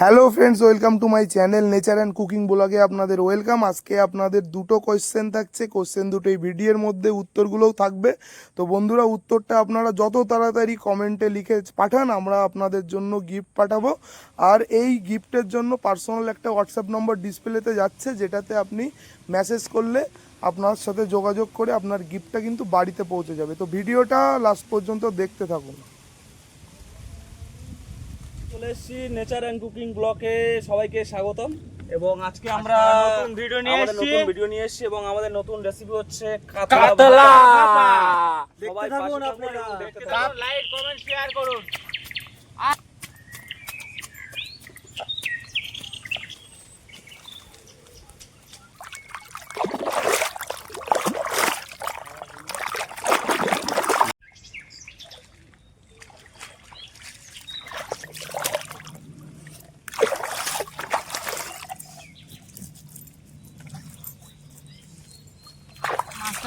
Hello friends welcome to my channel nature and cooking ব্লগে আপনাদের welcome আজকে আপনাদের দুটো কোয়েশ্চেন থাকছে। কোয়েশ্চেন দুটো এই ভিডিওর মধ্যে উত্তরগুলোও থাকবে। তো বন্ধুরা, উত্তরটা আপনারা যত তাড়াতাড়ি কমেন্টে লিখে পাঠান, আমরা আপনাদের জন্য গিফট পাঠাবো। আর এই গিফটের জন্য পার্সোনাল একটা হোয়াটসঅ্যাপ নম্বর ডিসপ্লেতে যাচ্ছে, যেটাতে আপনি মেসেজ করলে আপনার সাথে যোগাযোগ করে আপনার গিফটটা কিন্তু বাড়িতে পৌঁছে যাবে। তো ভিডিওটা লাস্ট পর্যন্ত দেখতে থাকুন। চলে এসেছি নেচার অ্যান্ড কুকিং ব্লকে সবাইকে স্বাগতম। এবং আজকে আমরা নতুন ভিডিও নিয়ে এসেছি। নতুন ভিডিও নিয়ে এসেছি এবং আমাদের নতুন রেসিপি হচ্ছে কাতলা। সবাই দেখতে থাকুন আপনারা। লাইক কমেন্ট শেয়ার করুন।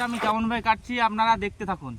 আমি কেমন ভাবে কাটছি আপনারা দেখতে থাকুন।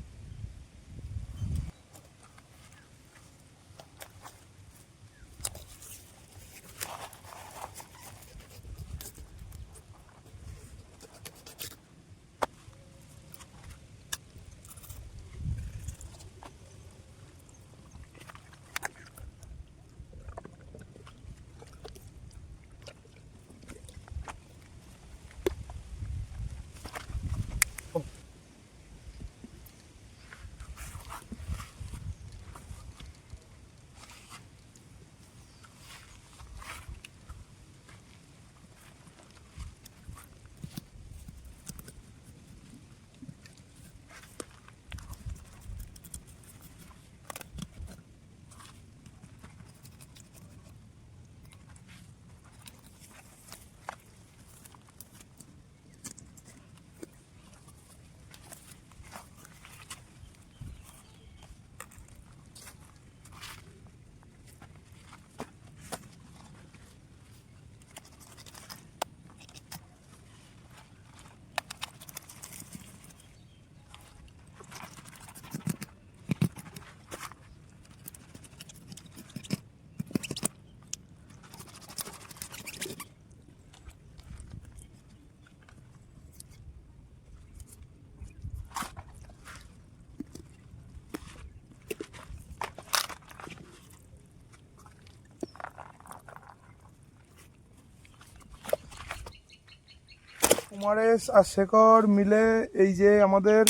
কুমারেশ আর শেখর মিলে এই যে আমাদের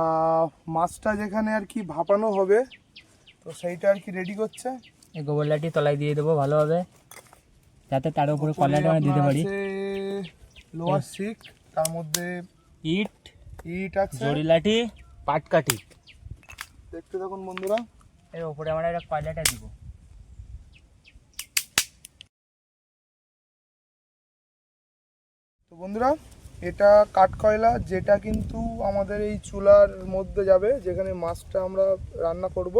আহ, মাছটা যেখানে আর কি ভাপানো হবে তো সেইটা আর কি রেডি করছে। এই গোবরলাটি তলায় দিয়ে দেবো ভালোভাবে যাতে তার উপরে কলাটা দিতে পারি। লোয়ার সিক তার মধ্যে ইট ইট আছে। জড়িলাঠি পাটকাঠি। দেখতে থাকুন বন্ধুরা। এর উপরে আমরা একটা কয়লাটা দিব। তো বন্ধুরা এটা কাঠকয়লা, যেটা কিন্তু আমাদের এই চুলার মধ্যে যাবে, যেখানে মাছটা আমরা রান্না করব।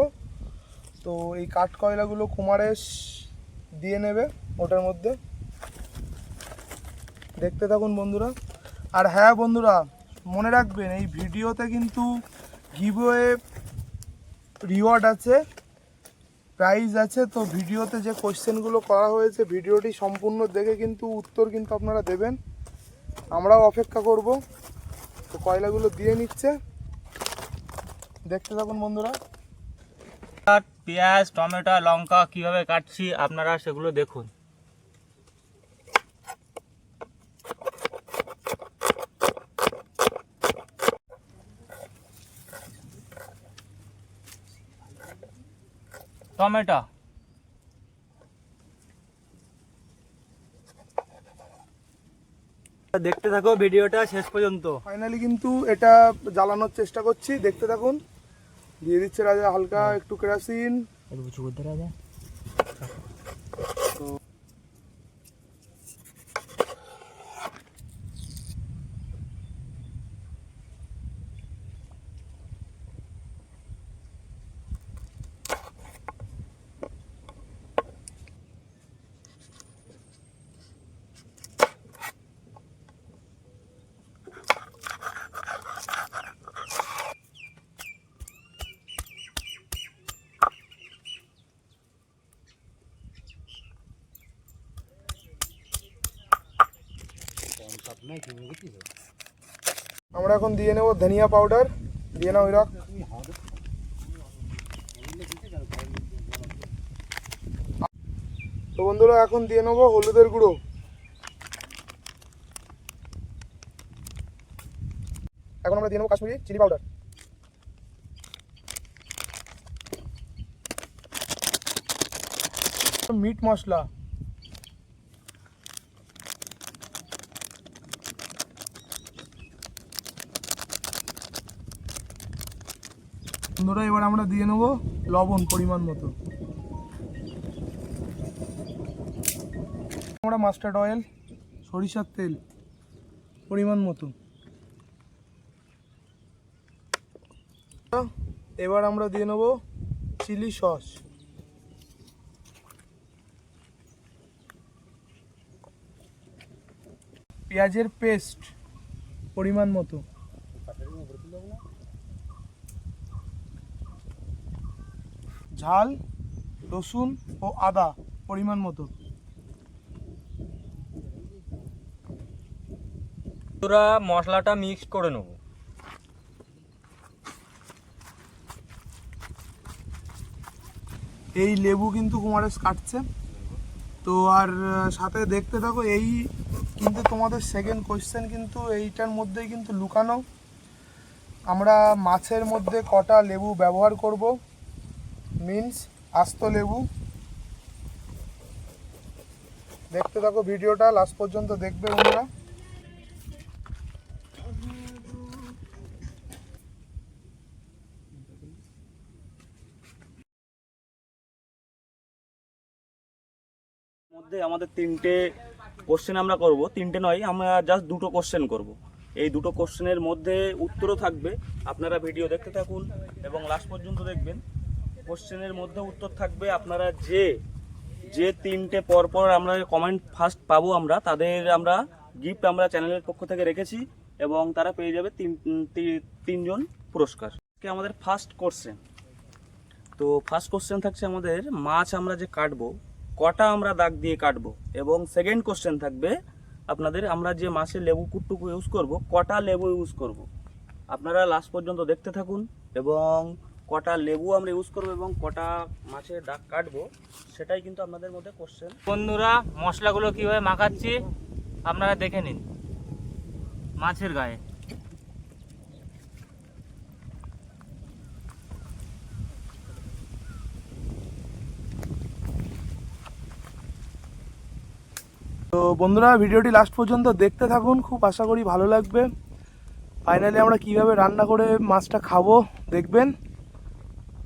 তো এই কাঠকয়লাগুলো কুমারেশ দিয়ে নেবে ওটার মধ্যে। দেখতে থাকুন বন্ধুরা। আর হ্যাঁ বন্ধুরা, মনে রাখবেন, এই ভিডিওতে কিন্তু গিভওয়ে রিওয়ার্ড আছে প্রাইজ আছে। তো ভিডিওতে যে কোশ্চেনগুলো করা হয়েছে, ভিডিওটি সম্পূর্ণ দেখে কিন্তু উত্তর কিন্তু আপনারা দেবেন। আমরাও অপেক্ষা করব। তো কয়লাগুলো দিয়ে নিচ্ছে। দেখতে থাকুন বন্ধুরা। পেঁয়াজ, টমেটো, লঙ্কা কীভাবে কাটছি আপনারা সেগুলো দেখুন। টমেটো। দেখতে থাকো ভিডিওটা শেষ পর্যন্ত। ফাইনালি কিন্তু এটা জ্বালানোর চেষ্টা করছি দেখতে থাকুন। দিয়ে দিচ্ছে রাজা হালকা একটু কেরাসিন। একটু রাজা। আমরা এখন দিয়ে নেব ধনিয়া পাউডার দিয়ে নাও এরা তো বন্ধুরা, এখন দিয়ে নেব হলুদের গুঁড়ো। এখন আমরা দিয়ে নেব Kashmiri chilli powder meat masala. বন্ধুরা, এবার আমরা দিয়ে নেব লবণ পরিমাণ মতো। আমরা মাস্টার্ড অয়েল, সরিষার তেল পরিমাণ মতো। এবার আমরা দিয়ে নেব চিলি সস। পেঁয়াজের পেস্ট পরিমাণ মতো। ঝাল রসুন ও আদা পরিমাণ মতো। তোরা মশলাটা মিক্স করে নেব। এই লেবু কিন্তু কুমারেশ কাটছে। তো আর সাথে দেখতে থাকো এই কিন্তু তোমাদের সেকেন্ড কোয়েশ্চেন কিন্তু এইটার মধ্যেই কিন্তু লুকানো। আমরা মাছের মধ্যে কটা লেবু ব্যবহার করব? মিন্স আস্ত লেবু। দেখতে থাকো ভিডিওটা লাস্ট পর্যন্ত দেখবে বন্ধুরা। মধ্যে আমাদের তিনটে কোশ্চেন আমরা করব। তিনটে নয়, আমরা জাস্ট দুটো কোশ্চেন করব। এই দুটো কোশ্চেনের মধ্যে উত্তরও থাকবে। আপনারা ভিডিও দেখতে থাকুন এবং লাস্ট পর্যন্ত দেখবেন। কোশ্চেনের মধ্যে উত্তর থাকবে আপনারা যে যে তিনটে পরপর আমরা কমেন্ট ফার্স্ট পাবো আমরা, তাদের আমরা গিফট আমরা চ্যানেলের পক্ষ থেকে রেখেছি এবং তারা পেয়ে যাবে তিন তিনজন পুরস্কার। আমাদের ফার্স্ট কোশ্চেন তো ফার্স্ট কোশ্চেন থাকছে আমাদের, মাছ আমরা যে কাটবো, কটা আমরা দাগ দিয়ে কাটবো? এবং সেকেন্ড কোশ্চেন থাকবে আপনাদের, আমরা যে মাছের লেবু কুটটুকু ইউজ করব, কটা লেবু ইউজ করব? আপনারা লাস্ট পর্যন্ত দেখতে থাকুন এবং কটা লেবু আমরা ইউজ করব এবং কটা মাছের দাগ কাটবো সেটাই কিন্তু আপনাদের মধ্যে কোশ্চেন বন্ধুরা মশলাগুলো কীভাবে মাখাচ্ছি আপনারা দেখে নিন। মাছের গায়ে। তো বন্ধুরা ভিডিওটি লাস্ট পর্যন্ত দেখতে থাকুন খুব আশা করি ভালো লাগবে। ফাইনালি আমরা কীভাবে রান্না করে মাছটা খাব দেখবেন।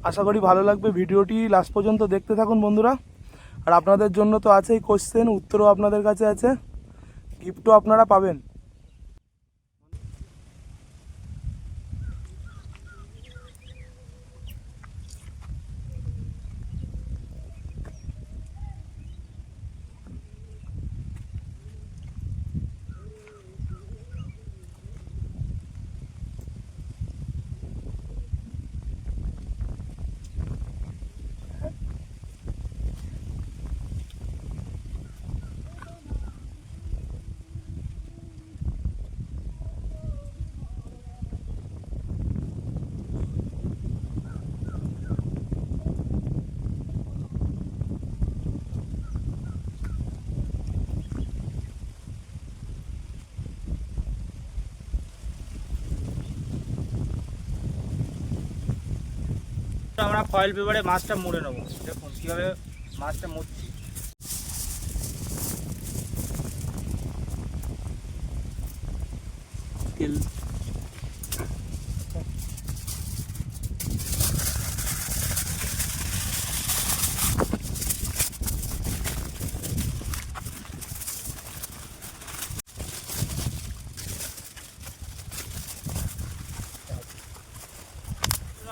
আশা করি ভালো লাগবে। ভিডিওটি লাস্ট পর্যন্ত দেখতে থাকুন বন্ধুরা। আর আপনাদের জন্য তো আছেই কোশ্চেন উত্তরও আপনাদের কাছে আছে। গিফটও আপনারা পাবেন আমরা ফয়েল পেপারে মাছটা মুড়ে নেব। দেখুন কীভাবে মাছটা মুড়ছি। তেল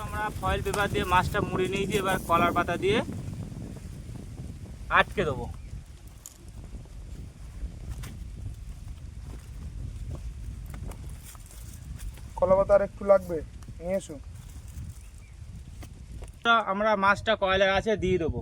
আমরা ফয়েল পেপার দিয়ে মাছটা মুড়ে দিয়ে এবার কলার পাতা দিয়ে আটকে দেবো। কলা পাতা আর একটু লাগবে নিয়ে এসো। আমরা মাছটা কয়লার আছে দিয়ে দেবো।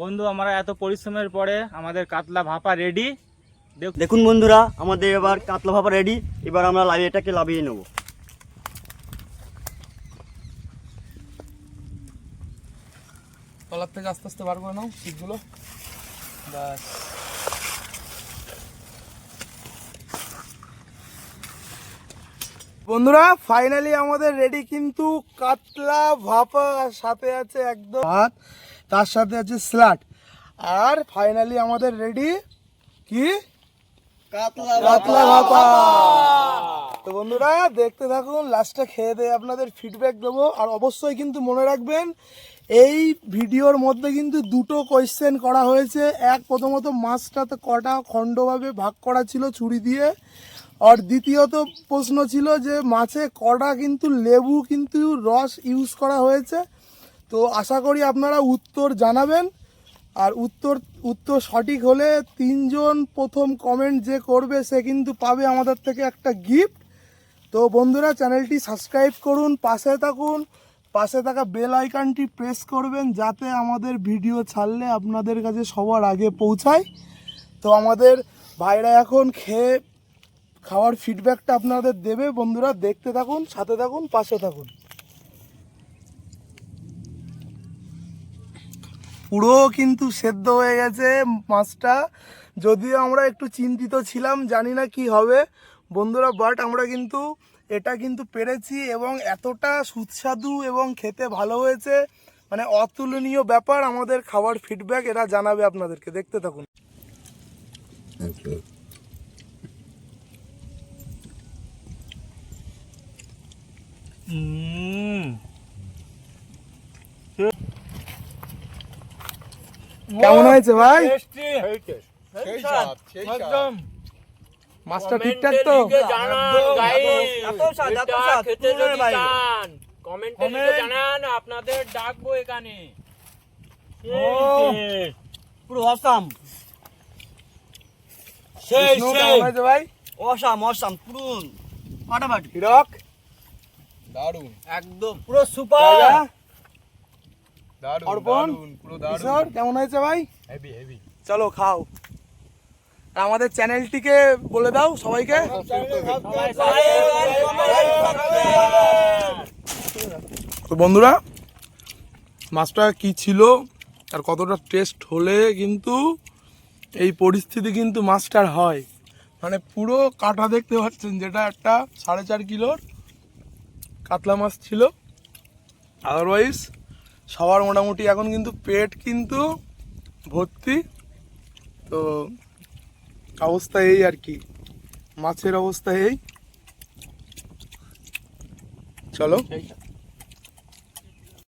বন্ধু আমরা এত পরিশ্রমের পরে আমাদের কাতলা ভাপা রেডি দেখুন বন্ধুরা আমাদের এবার কাতলা ভাপা রেডি এবার আমরা লাভিয়ে এটাকে লাভিয়ে নেব। তলার থেকে আস্তে আস্তে বার করে নাও শীতগুলো ব্যাস। বন্ধুরা ফাইনালি আমাদের রেডি কিন্তু কাতলা ভাপা আর সাথে আছে একদম ভাত তার সাথে আছে স্লাট আর ফাইনালি আমাদের রেডি কি? কাতলা ভাপা। তো বন্ধুরা দেখতে থাকুন লাস্টে খেয়ে দিয়ে আপনাদের ফিডব্যাক দেবো। আর অবশ্যই কিন্তু মনে রাখবেন এই ভিডিওর মধ্যে কিন্তু দুটো কোয়েশ্চেন করা হয়েছে। এক প্রথমত, মাছটাতে কটা খণ্ডভাবে ভাগ করা ছিল ছুরি দিয়ে? আর দ্বিতীয়ত প্রশ্ন ছিল যে, মাছে কটা কিন্তু লেবু কিন্তু রস ইউজ করা হয়েছে। তো আশা করি আপনারা উত্তর জানাবেন। আর উত্তর উত্তর সঠিক হলে তিনজন প্রথম কমেন্ট যে করবে, সে কিন্তু পাবে আমাদের থেকে একটা গিফট তো বন্ধুরা চ্যানেলটি সাবস্ক্রাইব করুন, পাশে থাকুন। পাশে থাকা বেল আইকনটি প্রেস করবেন যাতে আমাদের ভিডিও ছাড়লে আপনাদের কাছে সবার আগে পৌঁছায়। তো আমাদের ভাইরা এখন খেয়ে খাওয়ার ফিডব্যাকটা আপনাদের দেবে। বন্ধুরা, দেখতে থাকুন, সাথে থাকুন, পাশে থাকুন। পুরো কিন্তু সেদ্ধ হয়ে গেছে মাছটা। যদিও আমরা একটু চিন্তিত ছিলাম, জানি না কি হবে। বন্ধুরা বাট আমরা কিন্তু এটা কিন্তু পেরেছি এবং এতটা সুস্বাদু এবং খেতে ভালো হয়েছে। মানে অতুলনীয় ব্যাপার আমাদের খাবার ফিডব্যাক এরা জানাবে আপনাদেরকে। দেখতে থাকুন। কেমন হয়েছে ভাই? মাছটা ঠিকঠাক তো? আপনাদের ডাকবো এখানে। পুরো অসাম। ভাই? অসাম অসাম পুরো ফাটাফাটি। হিরক? একদম পুরো সুপার। জায়গা অর্পণ? কিশোর কেমন হয়েছে ভাই? চলো খাও। আর আমাদের চ্যানেলটিকে বলে দাও সবাইকে। তো বন্ধুরা, মাছটা কি ছিল আর কতটা টেস্ট হলে কিন্তু এই পরিস্থিতি কিন্তু মাছটার হয়। মানে পুরো কাটা দেখতে পাচ্ছেন যেটা একটা সাড়ে চার কিলোর কাতলা মাছ ছিল। আদারওয়াইজ সবার মোটামুটি এখন কিন্তু পেট কিন্তু ভর্তি। তো অবস্থা এই আর কি। মাছের অবস্থা এই। চলো।